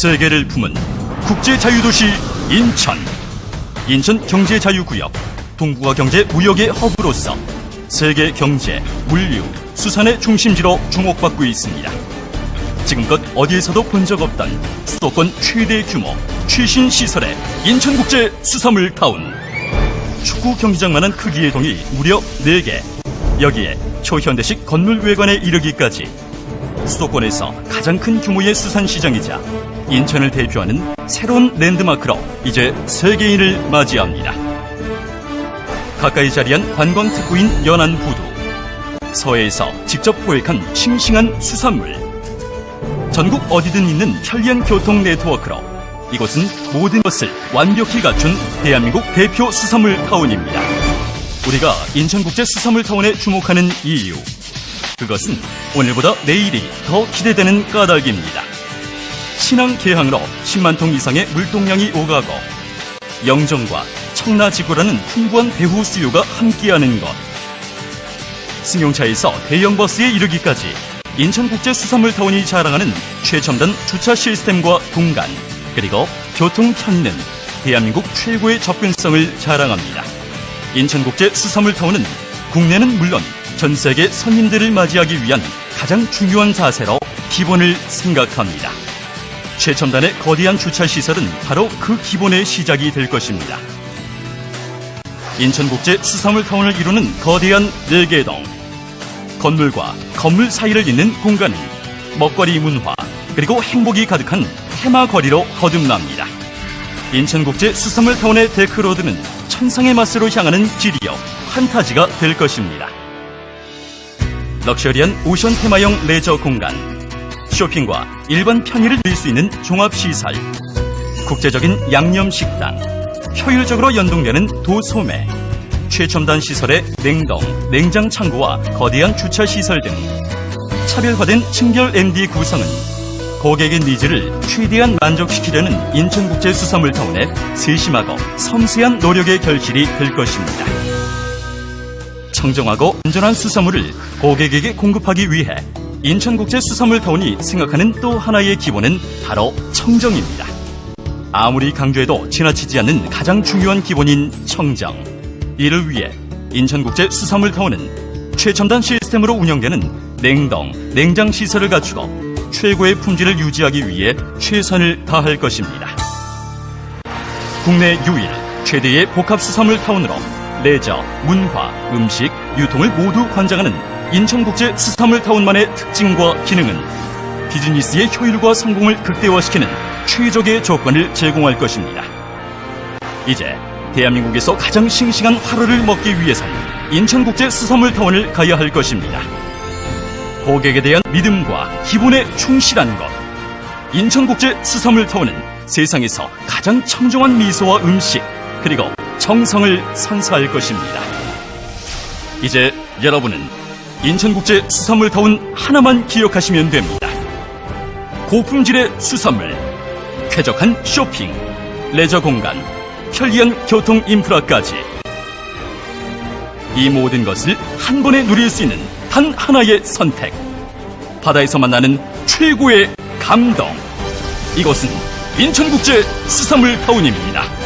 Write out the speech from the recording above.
세계를 품은 국제자유도시 인천. 인천 경제자유구역, 동북아 경제 무역의 허브로서 세계 경제, 물류, 수산의 중심지로 주목받고 있습니다. 지금껏 어디에서도 본 적 없던 수도권 최대 규모 최신 시설의 인천국제 수산물 타운. 축구 경기장만한 크기의 동이 무려 4개. 여기에 초현대식 건물 외관에 이르기까지 수도권에서 가장 큰 규모의 수산시장이자 인천을 대표하는 새로운 랜드마크로 이제 세계인을 맞이합니다. 가까이 자리한 관광특구인 연안부두. 서해에서 직접 포획한 싱싱한 수산물. 전국 어디든 있는 편리한 교통 네트워크로 이곳은 모든 것을 완벽히 갖춘 대한민국 대표 수산물 타운입니다. 우리가 인천국제 수산물 타운에 주목하는 이유. 그것은 오늘보다 내일이 더 기대되는 까닭입니다. 신앙 개항으로 10만 통 이상의 물동량이 오가고 영정과 청라지구라는 풍부한 배후 수요가 함께하는 것. 승용차에서 대형 버스에 이르기까지 인천국제 수산물 타운이 자랑하는 최첨단 주차 시스템과 공간 그리고 교통 편리는 대한민국 최고의 접근성을 자랑합니다. 인천국제 수산물 타운은 국내는 물론 전 세계 손님들을 맞이하기 위한 가장 중요한 자세로 기본을 생각합니다. 최첨단의 거대한 주차 시설은 바로 그 기본의 시작이 될 것입니다. 인천국제 수산물타운을 이루는 거대한 4개의 동. 건물과 건물 사이를 잇는 공간은 먹거리 문화 그리고 행복이 가득한 테마거리로 거듭납니다. 인천국제 수산물타운의 데크로드는 천상의 맛으로 향하는 지리어 판타지가 될 것입니다. 럭셔리한 오션 테마형 레저 공간, 쇼핑과 일반 편의를 누릴 수 있는 종합시설, 국제적인 양념식당, 효율적으로 연동되는 도소매, 최첨단 시설의 냉동, 냉장 창고와 거대한 주차 시설 등 차별화된 층별 MD 구성은 고객의 니즈를 최대한 만족시키려는 인천국제수산물타운의 세심하고 섬세한 노력의 결실이 될 것입니다. 청정하고 안전한 수산물을 고객에게 공급하기 위해 인천국제수산물타운이 생각하는 또 하나의 기본은 바로 청정입니다. 아무리 강조해도 지나치지 않는 가장 중요한 기본인 청정. 이를 위해 인천국제수산물타운은 최첨단 시스템으로 운영되는 냉동, 냉장 시설을 갖추고 최고의 품질을 유지하기 위해 최선을 다할 것입니다. 국내 유일 최대의 복합수산물 타운으로 레저, 문화, 음식, 유통을 모두 관장하는 인천국제 수산물 타운만의 특징과 기능은 비즈니스의 효율과 성공을 극대화시키는 최적의 조건을 제공할 것입니다. 이제 대한민국에서 가장 싱싱한 화로를 먹기 위해서는 인천국제 수산물 타운을 가야 할 것입니다. 고객에 대한 믿음과 기본에 충실한 것. 인천국제 수산물 타운은 세상에서 가장 청정한 미소와 음식, 그리고 정성을 선사할 것입니다. 이제 여러분은 인천국제 수산물 타운 하나만 기억하시면 됩니다. 고품질의 수산물, 쾌적한 쇼핑, 레저 공간, 편리한 교통 인프라까지 이 모든 것을 한 번에 누릴 수 있는 단 하나의 선택. 바다에서 만나는 최고의 감동. 이곳은 인천국제 수산물 타운입니다.